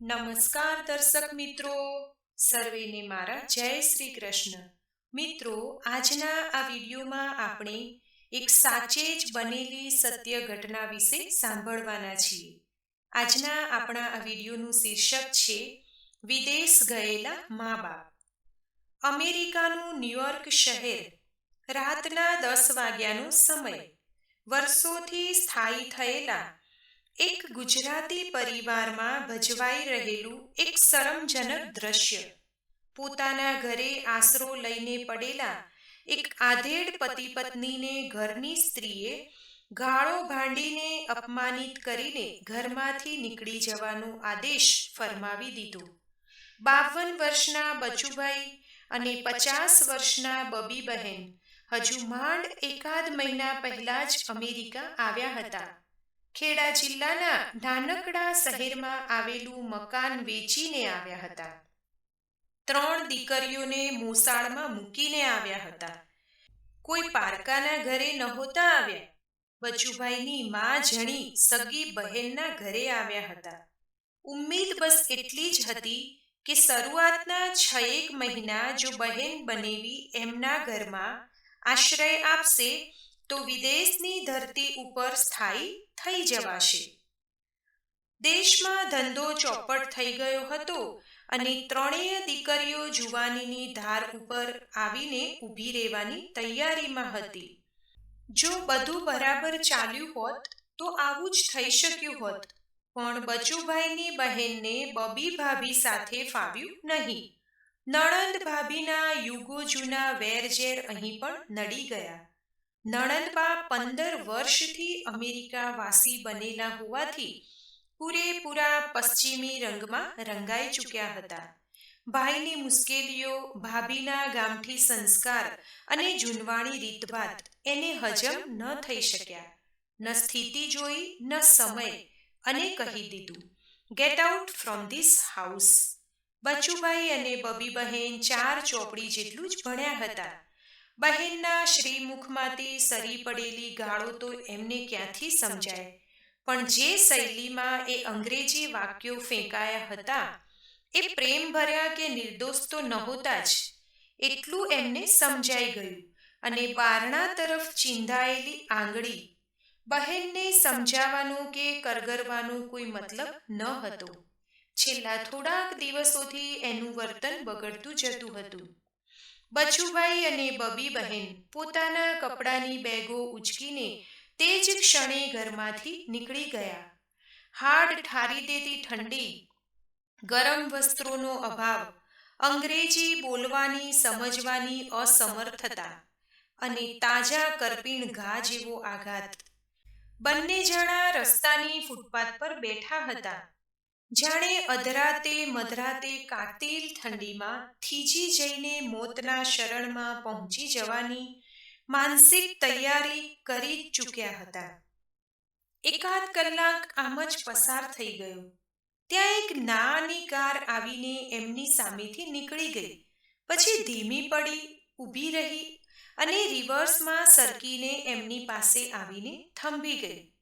નમસ્કાર દર્શક મિત્રો. સર્વેને મારા જય શ્રી કૃષ્ણ. મિત્રો, આજના આ વિડીયોમાં આપણે એક સાચે જ બનેલી સત્ય ઘટના વિશે સાંભળવાના છીએ. આજના આપણા આ વિડીયોનું શીર્ષક છે, વિદેશ ગયેલા મા બાપ અમેરિકાનું ન્યુયોર્ક શહેર, રાતના દસ વાગ્યાનો સમય. વર્ષોથી સ્થાયી થયેલા એક ગુજરાતી પરિવારમાં ભજવાઈ રહેલું એક શરમજનક દ્રશ્ય. પોતાના ઘરે આશરો લઈને પડેલા એક આધેડ પતિ પત્નીને ઘરની સ્ત્રીએ ગાળો ભાંડીને અપમાનિત કરીને ઘરમાંથી નીકળી જવાનો આદેશ ફરમાવી દીધો. બાવન વર્ષના બચુભાઈ અને પચાસ વર્ષના બબી બહેન હજુ માંડ એકાદ મહિના પહેલા જ અમેરિકા આવ્યા હતા. ખેડા જિલ્લાના નાનકડા શહેરમાં આવેલું મકાન વેચીને આવ્યા હતા. ત્રણ દીકરીઓને મોસાળમાં મૂકીને આવ્યા હતા. કોઈ પારકાના ઘરે નહોતા આવ્યા. બચુભાઈની મા જણી સગી બહેનના ઘરે આવ્યા હતા. ઉમ્મીદ બસ એટલી જ હતી કે શરૂઆતના છ એક મહિના જો બહેન બનેવી એમના ઘરમાં આશ્રય આપશે તો વિદેશની ધરતી ઉપર સ્થાયી થઈ જવાશે. દેશમાં ધંધો ચોપટ થઈ ગયો હતો અને ત્રણેય દીકરીઓ જુવાનીની ધાર ઉપર આવીને ઊભી રહેવાની તૈયારીમાં હતી. જો બધું બરાબર ચાલ્યું હોત તો આવું જ થઈ શક્યું હોત, પણ બચુભાઈની બહેનને બબી ભાભી સાથે ફાવ્યું નહીં. નણંદ ભાભીના યુગો જૂના વેરઝેર અહીં પણ નડી ગયા. નણંદબા પંદર વર્ષથી અમેરિકા વાસી બનેલા હોવાથી પૂરેપૂરા પશ્ચિમી રંગમાં રંગાઈ ચૂક્યા હતા. ભાઈની મુશ્કેલીઓ, ભાભીના ગામઠી સંસ્કાર અને જૂનવાણી રીતભાત એને હજમ ન થઈ શક્યા. ન સ્થિતિ જોઈ, ન સમય અને કહી દીધું get out from this house Bachubhai અને બબી બહેન ચાર ચોપડી જેટલું જ ભણ્યા હતા. બહેનના શ્રીમુખમાંથી સરી પડેલી ગાળો તો એમને ક્યાંથી સમજાય? પણ જે શૈલીમાં એ અંગ્રેજી વાક્યો ફેંકાયા હતા, એ પ્રેમ ભર્યા કે નિર્દોષ તો નહોતા જ. એટલું એમને સમજાઈ ગયું અને બારણા તરફ ચિંધાયેલી આંગળી. બહેનને સમજાવવાનું કે કરગરવાનો કોઈ મતલબ ન હતો. છેલ્લા થોડાક દિવસોથી એનું વર્તન બગડતું જતું હતું. બચુભાઈ અને બબી બહેન પોતાના કપડાની બેગો ઉચકીને તે જ ક્ષણે ઘરમાંથી નીકળી ગયા. હાડ ઠારી દેતી ઠંડી, ગરમ વસ્ત્રોનો અભાવ, અંગ્રેજી બોલવાની, સમજવાની અસમર્થતા અને તાજા કરપીણ ઘા જેવો આઘાત. બંને જણા રસ્તાની ફૂટપાથ પર બેઠા હતા. જાણે અધરાતે મધરાતે કાતિલ ઠંડીમાં થીજી જઈને મોતના શરણમાં પહોંચી જવાની માનસિક તૈયારી કરી ચૂક્યા હતા. એકાદ કલાક આમ જ પસાર થઈ ગયો. ત્યાં એક નાની કાર આવીને એમની સામેથી નીકળી ગઈ. પછી ધીમી પડી, ઊભી રહી અને રિવર્સમાં સરકીને એમની પાસે આવીને થંભી ગઈ.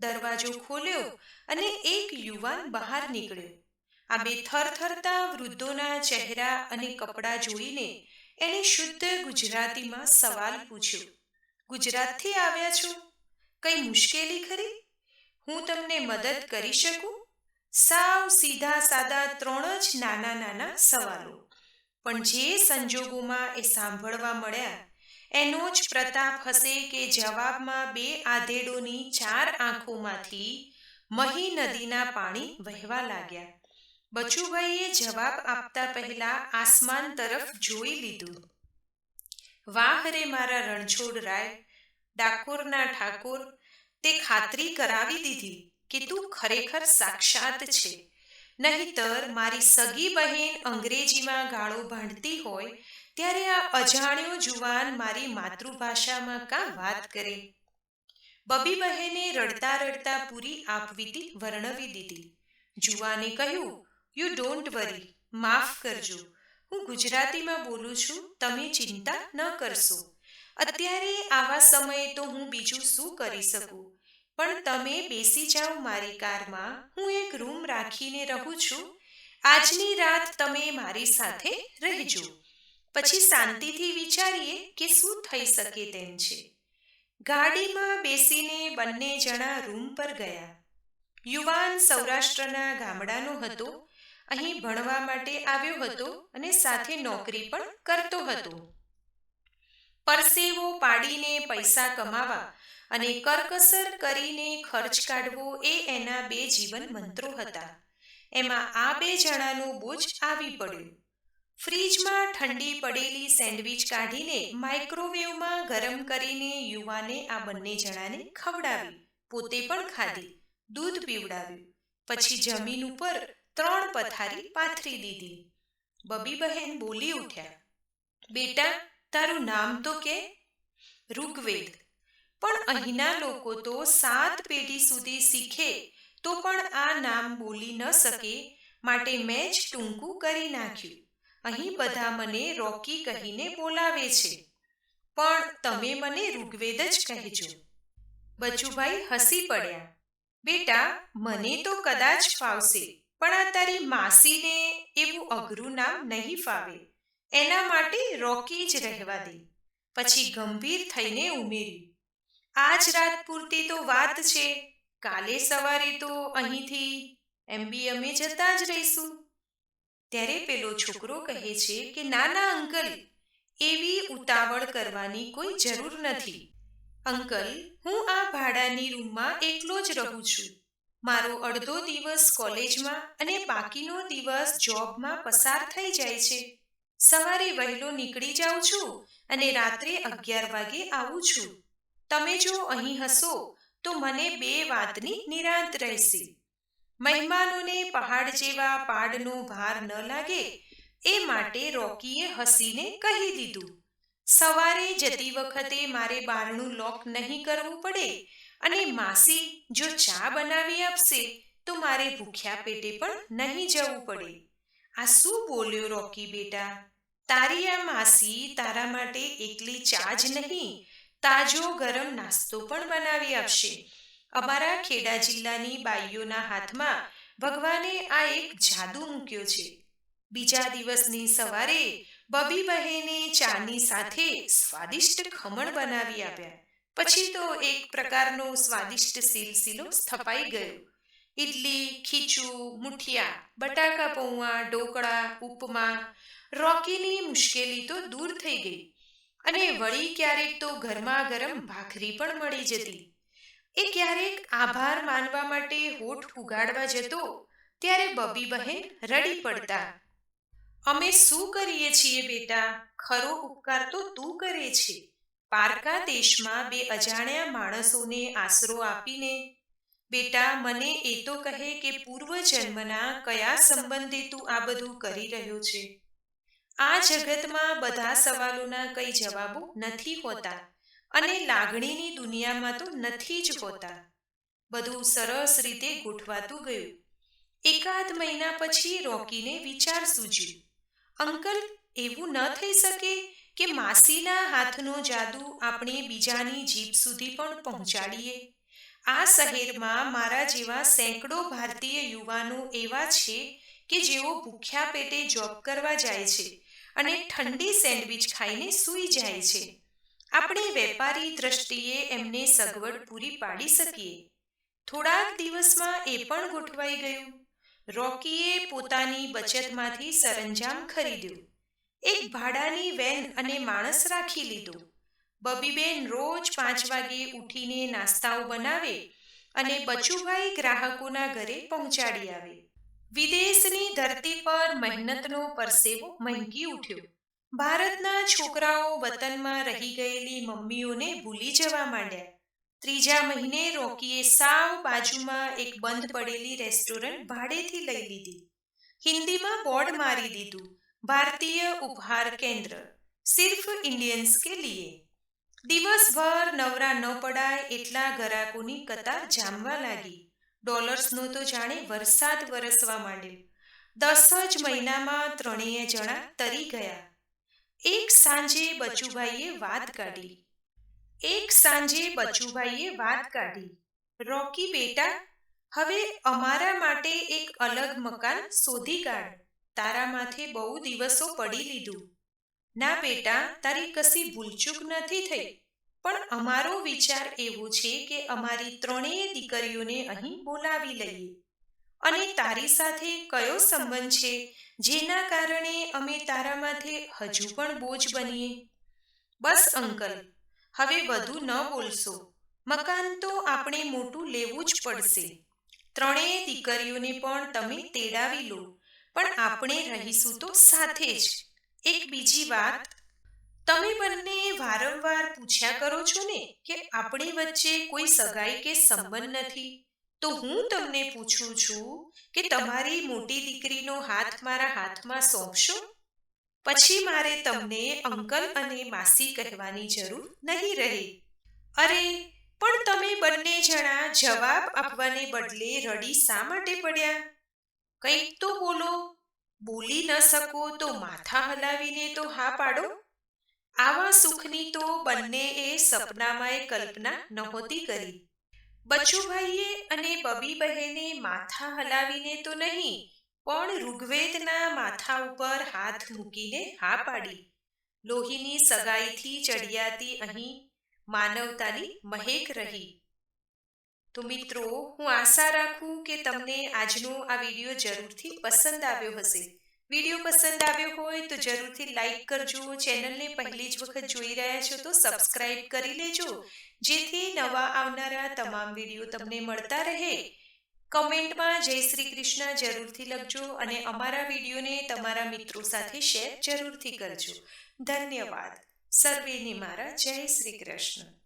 દરવાજો ખોલ્યો અને યુવાન બહાર નીકળ્યો. આ બે થરથરતા વૃદ્ધોના ચહેરા અને કપડાં જોઈને એણે શુદ્ધ ગુજરાતીમાં સવાલ પૂછ્યો, ગુજરાતથી આવ્યા છો? કઈ મુશ્કેલી ખરી? હું તમને મદદ કરી શકું? સાવ સીધા સાદા ત્રણ જ નાના નાના સવાલો. પણ જે સંજોગોમાં એ સાંભળવા મળ્યા, એનો જ પ્રતાપ હશે કે જવાબમાં બે આધેડોની ચાર આંખોમાંથી મહી નદીના પાણી વહેવા લાગ્યા. બચુભાઈએ જવાબ આપતા પહેલા આસમાન તરફ જોઈ લીધું. વાહ રે મારા રણછોડ રાય, ડાકોરના ઠાકોર, તે ખાતરી કરાવી દીધી કે તું ખરેખર સાક્ષાત છે. નહીતર મારી સગી બહેન અંગ્રેજીમાં ગાળો ભાંડતી હોય, ત્યારે આ અજાણ્યો જુવાન મારી માતૃભાષામાં કાં વાત કરે? બબી બહેને રડતા રડતા પૂરી આપવીતી વર્ણવી દીધી. જુવાને કહ્યું યુ ડોન્ટ વરી માફ કરજો. હું ગુજરાતીમાં બોલું છું, તમે ચિંતા ન કરશો. અત્યારે આવા સમયે તો હું બીજું શું કરી શકું? પણ તમે બેસી જાઓ મારી કારમાં, હું એક રૂમ રાખીને રહું છું. આજની રાત તમે મારી સાથે રહેજો. પછી શાંતિથી વિચારીએ કે શું થઈ શકે તેમ છે. ગાડીમાં બેસીને બંને જણા રૂમ પર ગયા. યુવાન સૌરાષ્ટ્રના ગામડાનો હતો, અહીં ભણવા માટે આવ્યો હતો અને સાથે નોકરી પણ કરતો હતો. પરસેવો પાડીને પૈસા કમાવા અને કરકસર કરીને ખર્ચ કાઢવો એ એના બે જીવન મંત્રો હતા. એમાં આ બે જણાનું બોજ આવી પડ્યો. ફ્રીજમાં ઠંડી પડેલી સેન્ડવિચ કાઢીને માઇક્રોવેવમાં ગરમ કરીને યુવાને આ બંને જણાને ખવડાવી, પોતે પણ ખાધી, દૂધ પીવડાવ્યું. પછી જમીન ઉપર ત્રણ પથારી પાથરી દીધી. બબી બહેન બોલી ઉઠ્યા, બેટા, તારું નામ તો કે ઋગ્વેદ. પણ અહીંના લોકો તો સાત પેઢી સુધી શીખે, તો પણ આ નામ બોલી ન શકે, માટે મેં જ ટૂંકું કરી નાખ્યું. અહીં બધા મને રોકી કહીને બોલાવે છે. પણ તમે મને ઋગ્વેદ જ કહેજો. બચુભાઈ હસી પડ્યા. બેટા મને તો કદાચ ફાવશે પણ આ તારી માસીને એવું અઘરું નામ નહીં ફાવે. એના માટે રોકી જ રહેવા દે. પછી ગંભીર થઈને ઉમેરી આજ રાત પૂરતી તો વાત છે. કાલે સવારે તો અહીંથી એમ બી અમે જતા જ રહીશું. ત્યારે પેલો છોકરો કહે છે કે, નાના અંકલ, એવી ઉતાવળ કરવાની કોઈ જરૂર નથી. અંકલ, હું આ ભાડાની રૂમમાં એકલો જ રહું છું. મારો અડધો દિવસ કોલેજમાં અને બાકીનો દિવસ જોબમાં પસાર થઈ જાય છે. સવારે વહેલો નીકળી જાઉં છું અને રાત્રે અગિયાર વાગે આવું છું. તમે જો અહીં હશો, તો મને બે વાતની નિરાંત રહેશે. મહેમાનોને પહાડ જેવા પાડનો ભાર ન લાગે, એ માટે રોકીએ હસીને કહી દીધું. સવારે જતી વખતે મારે બારણું લોક નહીં કરવું પડે અને માસી જો ચા બનાવી આપશે, તો મારે ભૂખ્યા પેટે પણ નહીં જવું પડે. આ શું બોલ્યો રોકી બેટા? તારી આ માસી તારા માટે એકલી ચા જ નહીં, તાજો ગરમ નાસ્તો પણ બનાવી આપશે. અમારા ખેડા જિલ્લાની બાઈઓના હાથમાં ભગવાને આ એક જાદુ મૂક્યો છે. બીજા દિવસની સવારે બબી બહેને ચાની સાથે સ્વાદિષ્ટ ખમણ બનાવી આપ્યા. પછી તો એક પ્રકારનો સ્વાદિષ્ટ સિલસિલો સ્થપાઈ ગયો. ઇડલી ખીચું, મુઠિયા, બટાકા પૌવા, ઢોકળા, ઉપમા, રોકીની મુશ્કેલી તો દૂર થઈ ગઈ. અને વળી ક્યારેક તો ગરમા ગરમ ભાખરી પણ મળી જતી. એ ક્યારેક આભાર માનવા માટે હોઠ ઉગાડવા જતો, ત્યારે બબી બહેન રડી પડતા. અમે શું કરીએ છીએ બેટા? ખરો ઉપકાર તો તું કરે છે. પારકા દેશમાં બે અજાણ્યા માણસોને આશરો આપીને. બેટા, મને એ તો કહે કે પૂર્વ જન્મના કયા સંબંધે તું આ બધું કરી રહ્યો છે? આ જગતમાં બધા સવાલોના કઈ જવાબો નથી હોતા. અને લાગણીની દુનિયામાં તો નથી જ હોતા. બધું સરસ રીતે ગોઠવાતું ગયું. એકાદ મહિના પછી રોકીને વિચાર સૂજ્યું. અંકલ એવું ન થઈ શકે કે માસીના હાથનો જાદુ આપણે બીજાની જીભ સુધી પણ પહોંચાડીએ. આ શહેરમાં મારા જેવા સેંકડો ભારતીય યુવાનો એવા છે કે જેઓ ભૂખ્યા પેટે જોબ કરવા જાય છે અને ઠંડી સેન્ડવિચ ખાઈને સૂઈ જાય છે. આપણે વેપારી દ્રષ્ટિએ એમને સગવડ પૂરી પાડી શકીએ. થોડાક દિવસમાં એ પણ ગોઠવાઈ ગયું. રોકીએ પોતાની બચતમાંથી સરંજામ ખરીદ્યું. એક ભાડાની વેન અને માણસ રાખી લીધું. બબીબેન રોજ પાંચ વાગે ઉઠીને નાસ્તાઓ બનાવે અને બચુભાઈ ગ્રાહકોના ઘરે પહોંચાડી આવે. વિદેશની ધરતી પર મહેનતનો પરસેવો મહેંગી ઉઠ્યો. ભારતના છોકરાઓ વતનમાં રહી ગયેલી મમ્મીઓને ભૂલી જવા માંડ્યા. ત્રીજા મહિને રોકીએ સાવ બાજુમાં એક બંધ પડેલી રેસ્ટોરન્ટ ભાડેથી લઈ લીધી. હિન્દીમાં બોર્ડ મારી દીધું, ભારતીય ઉપહાર કેન્દ્ર, સિર્ફ ઇન્ડિયન્સ કે લીએ? દિવસભર નવરા ન પડાય એટલા ગરાકોની કતાર જામવા લાગી. ડોલર્સનો તો જાણે વરસાદ વરસવા માંડ્યો. દસ જ મહિનામાં ત્રણેય જણા તરી ગયા. એક સાંજે બચુભાઈએ વાત કાઢી. એક સાંજે બચુભાઈએ વાત કાઢી. રોકી બેટા, હવે અમારા માટે એક અલગ મકાન શોધી કાઢ. તારા માથે બહુ દિવસો પડી લીધું. ના બેટા, તારી કશી ભૂલચૂક નથી થઈ. પણ અમારો વિચાર એવો છે કે અમારી ત્રણેય દીકરીઓને અહીં બોલાવી લઈએ. અને તારી સાથે કયો સંબંધ છે? જેના કારણે અમે તારા માથે હજુ પણ બોજ બનીએ? બસ અંકલ, હવે વધુ ન બોલશો. મકાન તો આપણે મોટું લેવું જ પડશે. ત્રણેય દીકરીઓને પણ તમે તેડાવી લો. પણ આપણે રહીશું તો સાથે જ. એક બીજી વાત, તમે બંને વારંવાર પૂછ્યા કરો છો ને કે આપણી વચ્ચે કોઈ સગાઈ કે સંબંધ નથી? તો હું તમને પૂછું છું કે તમારી મોટી દીકરીનો હાથ મારા હાથમાં સોંપશો? પછી મારે તમને અંકલ અને માસી કહેવાની જરૂર નહીં રહે. અરે પણ તમે બંને જણા જવાબ આપવાને બદલે રડી શા માટે પડ્યા? કંઈક તો બોલો. બોલી ન શકો તો માથા હલાવીને તો હા પાડો. આવા સુખની તો બંનેએ સપનામાં કલ્પના નહોતી કરી. બચુભાઈએ અને બબી બહેને માથા હલાવીને તો નહીં, પણ ઋગ્વેદના માથા ઉપર હાથ મૂકીને હા પાડી. લોહીની સગાઈથી ચડિયાતી અહીં માનવતાની મહેક રહી. તો મિત્રો, હું આશા રાખું કે તમને આજનો આ વીડિયો જરૂરથી પસંદ આવ્યો હશે. વીડિયો પસંદ આવ્યો હોય તો જરૂરથી લાઈક કરજો. ચેનલને પહેલી જ વખત જોઈ રહ્યા છો તો સબસ્ક્રાઇબ કરી લેજો. જેથી નવા આવનારા તમામ વીડિયો તમને મળતા રહે. કમેન્ટમાં જય શ્રી કૃષ્ણ જરૂરથી લખજો અને અમારા વિડીયોને તમારા મિત્રો સાથે શેર જરૂરથી કરજો. ધન્યવાદ. સર્વેની મારા જય શ્રી કૃષ્ણ.